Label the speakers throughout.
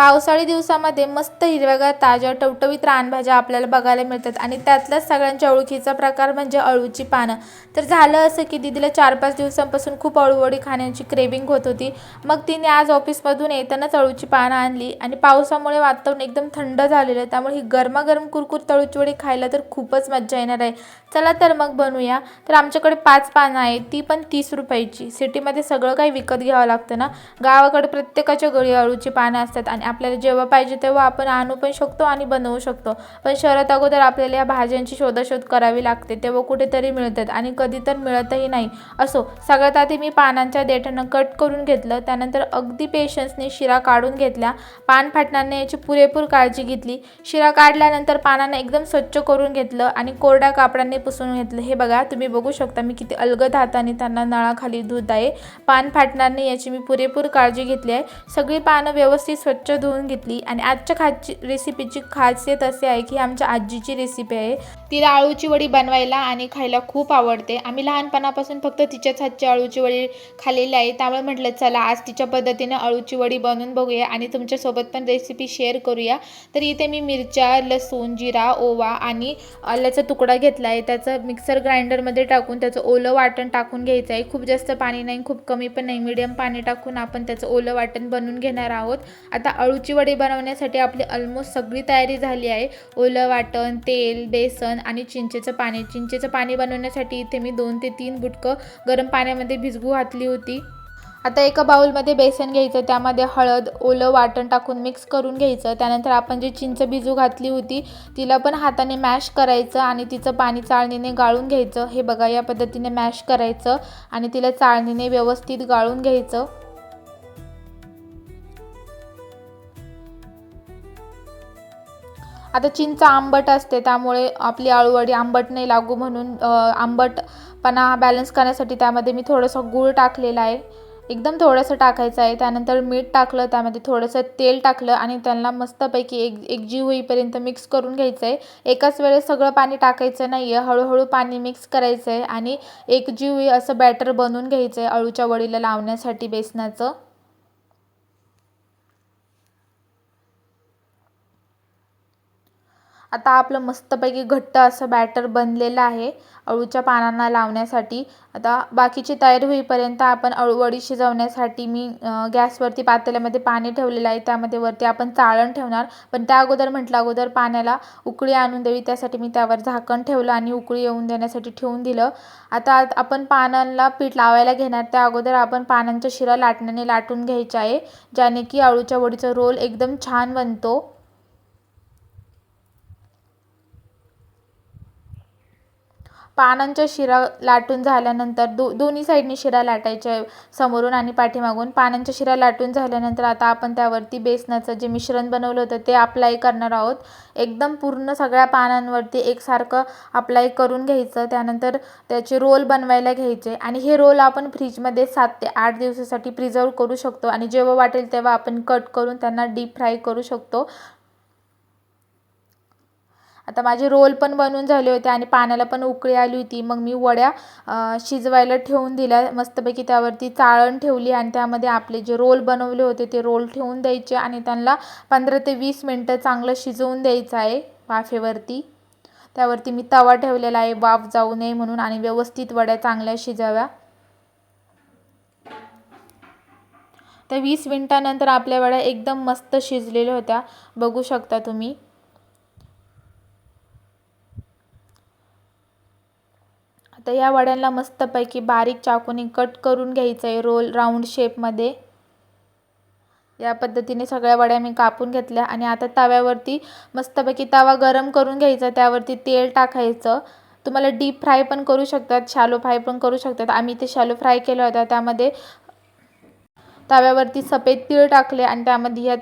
Speaker 1: पावसाळी दिवसामध्ये मस्त हिरव्यागार ताज्या टवटवीत रानभाज्या आपल्याला बघायला मिळतात. आणि त्यातलाच सगळ्यांच्या ओळखीचा प्रकार म्हणजे अळूची पानं. तर झालं असं की दीदीला चार पाच दिवसांपासून खूप अळूवडी खाण्याची क्रेविंग होत होती. मग तिने आज ऑफिसमधून येतानाच अळूची पानं आणली. आणि पावसामुळे वातावरण एकदम थंड झालेलं आहे. त्यामुळे ही गरमागरम कुरकुर तळूची वडी खायला तर खूपच मज्जा येणार आहे. चला तर मग बनवूया. तर आमच्याकडे पाच पानं आहेत. ती पण तीस रुपयाची. सिटीमध्ये सगळं काही विकत घ्यावं लागतं ना? गावाकडे प्रत्येकाच्या घरी अळूची पानं असतात. आणि आपल्याला जेव्हा पाहिजे तेव्हा आपण आणू पण शकतो आणि बनवू शकतो. पण शहरात अगोदर आपल्याला या भाज्यांची शोधाशोध करावी लागते तेव्हा कुठेतरी मिळतात आणि कधी तर मिळतही नाही. असो सगळ्यात आधी मी पानांच्या देठांना कट करून घेतलं त्यानंतर अगदी पेशन्सने शिरा काढून घेतल्या पान फाटणार याची पुरेपूर काळजी घेतली. शिरा काढल्यानंतर पानांना एकदम स्वच्छ करून घेतलं आणि कोरड्या कापडाने पुसून घेतलं. हे बघा तुम्ही बघू शकता मी किती अलगद हाताने त्यांना नळाखाली धुत आहे. पान फाटणार नाही याची मी पुरेपूर काळजी घेतली आहे. सगळी पानं व्यवस्थित स्वच्छ धुवून घेतली आणि आजच्या खाची रेसिपीची खासियत अशी आहे की आमच्या आजीची रेसिपी आहे. तिला आळूची वडी बनवायला आणि खायला खूप आवडते. आम्ही लहानपणापासून फक्त तिच्याच हातची आळूची वडी खाल्लेली आहे. त्यामुळे म्हटलं चला आज तिच्या पद्धतीने अळूची वडी बनवून बघूया आणि तुमच्यासोबत पण रेसिपी शेअर करूया. तर इथे मी मिरच्या लसूण जिरा ओवा आणि आल्याचा तुकडा घेतला आहे त्याचं मिक्सर ग्राइंडरमध्ये टाकून त्याचं ओलं वाटण टाकून घ्यायचं आहे. खूप जास्त पाणी नाही खूप कमी पण नाही. मिडियम पाणी टाकून आपण त्याचं ओलं वाटण बनवून घेणार आहोत. आता अळूची वडी बनवण्यासाठी आपली ऑलमोस्ट सगळी तयारी झाली आहे. ओलं वाटण तेल बेसन आणि चिंचेचं पाणी. चिंचेचं पाणी बनवण्यासाठी इथे मी दोन ते तीन गुटकं गरम पाण्यामध्ये भिजवू घातली होती. आता एका बाउलमध्ये बेसन घ्यायचं त्यामध्ये हळद ओलं वाटण टाकून मिक्स करून घ्यायचं. त्यानंतर आपण जी चिंच भिजू घातली होती तिला पण हाताने मॅश करायचं आणि तिचं पाणी चाळणीने गाळून घ्यायचं. हे बघा या पद्धतीने मॅश करायचं आणि तिला चाळणीने व्यवस्थित गाळून घ्यायचं. आता चिंच आंबट असते त्यामुळे आपली आळूवडी आंबट नाही लागू म्हणून आंबटपणा बॅलन्स करण्यासाठी त्यामध्ये मी थोडंसं गूळ टाकलेला आहे. एकदम थोडंसं टाकायचं आहे. त्यानंतर मीठ टाकलं त्यामध्ये थोडंसं तेल टाकलं आणि त्यांना मस्तपैकी एक एक जीव होईपर्यंत मिक्स करून घ्यायचं आहे एकाच वेळेस सगळं पाणी टाकायचं नाही आहे हळूहळू पाणी मिक्स करायचं आहे आणि एकजीव होई असं बॅटर बनवून घ्यायचं आहे अळूच्या वडीला लावण्यासाठी बेसनाचं. आता आपलं मस्तपैकी घट्ट असं बॅटर बनलेलं आहे अळूच्या पानांना लावण्यासाठी. आता बाकीची तयारी होईपर्यंत आपण अळूवडी शिजवण्यासाठी मी गॅसवरती पातेल्यामध्ये पाणी ठेवलेलं आहे. त्यामध्ये वरती आपण चाळण ठेवणार. पण त्या अगोदर म्हटलं अगोदर पाण्याला उकळी आणून द्यावी. त्यासाठी मी त्यावर झाकण ठेवलं आणि उकळी येऊन देण्यासाठी ठेवून दिलं. आता आपण पानांना पीठ लावायला घेणार. त्या अगोदर आपण पानांच्या शिरा लाटण्याने लाटून घ्यायच्या आहे ज्याने की अळूच्या वडीचा रोल एकदम छान बनतो. पानांच्या शिरा लाटून झाल्यानंतर दो दोन्ही साईडने शिरा लाटायच्या समोरून आणि पाठीमागून. पानांच्या शिरा लाटून झाल्यानंतर आता आपण त्यावरती बेसनाचं जे मिश्रण बनवलं होतं ते अप्लाय करणार आहोत. एकदम पूर्ण सगळ्या पानांवरती एकसारखं अप्लाय करून घ्यायचं. त्यानंतर त्याचे रोल बनवायला घ्यायचे. आणि हे रोल आपण फ्रीजमध्ये सात ते आठ दिवसासाठी प्रिझर्व करू शकतो. आणि जेव्हा वाटेल तेव्हा आपण कट करून त्यांना डीप फ्राय करू शकतो. आता माझे रोल पण बनवून झाले होते आणि पाण्याला पण उकळी आली होती. मग मी वड्या शिजवायला ठेवून दिल्या. मस्तपैकी त्यावरती चाळण ठेवली आणि त्यामध्ये आपले जे रोल बनवले होते ते रोल ठेवून द्यायचे आणि त्यांना पंधरा ते वीस मिनटं चांगलं शिजवून द्यायचं आहे वाफेवरती. त्यावरती मी तवा ठेवलेला आहे वाफ जाऊ नये म्हणून आणि व्यवस्थित वड्या चांगल्या शिजाव्या. त्या वीस मिनटानंतर आपल्या वड्या एकदम मस्त शिजलेल्या होत्या. बघू शकता तुम्ही. आता या वड्यांना मस्तपैकी बारीक चाकूने कट करून घ्यायचं आहे रोल राऊंड शेपमध्ये या पद्धतीने सगळ्या वड्या मी कापून घेतल्या आणि आता तव्यावरती मस्तपैकी तवा गरम करून घ्यायचा त्यावरती तेल टाकायचं. तुम्हाला डीप फ्राय पण करू शकतात शॅलो फ्राय पण करू शकतात. आम्ही ते शॅलो फ्राय केलं होतं त्यामध्ये तव्यावरती सफेद तीळ टाकले आणि त्यामध्ये ह्या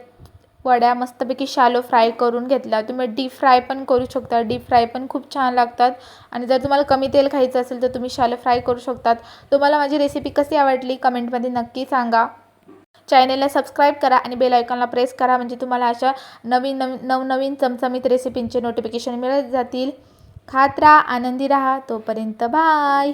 Speaker 1: वड्या मस्तपैकी शालो फ्राय करून घेतल्या. तुम्ही डीप फ्राय पण करू शकता. डीप फ्राय पण खूप छान लागतात. आणि जर तुम्हाला कमी तेल खायचं असेल तर तुम्ही शालो फ्राय करू शकतात. तुम्हाला माझी रेसिपी कशी आवडली कमेंटमध्ये नक्की सांगा. चॅनेलला सबस्क्राईब करा आणि बेल आयकॉनला प्रेस करा. म्हणजे तुम्हाला अशा नवीन नवीन नवनवीन चमचमीत रेसिपींचे नोटिफिकेशन मिळत जातील. खात राहा आनंदी राहा. तोपर्यंत बाय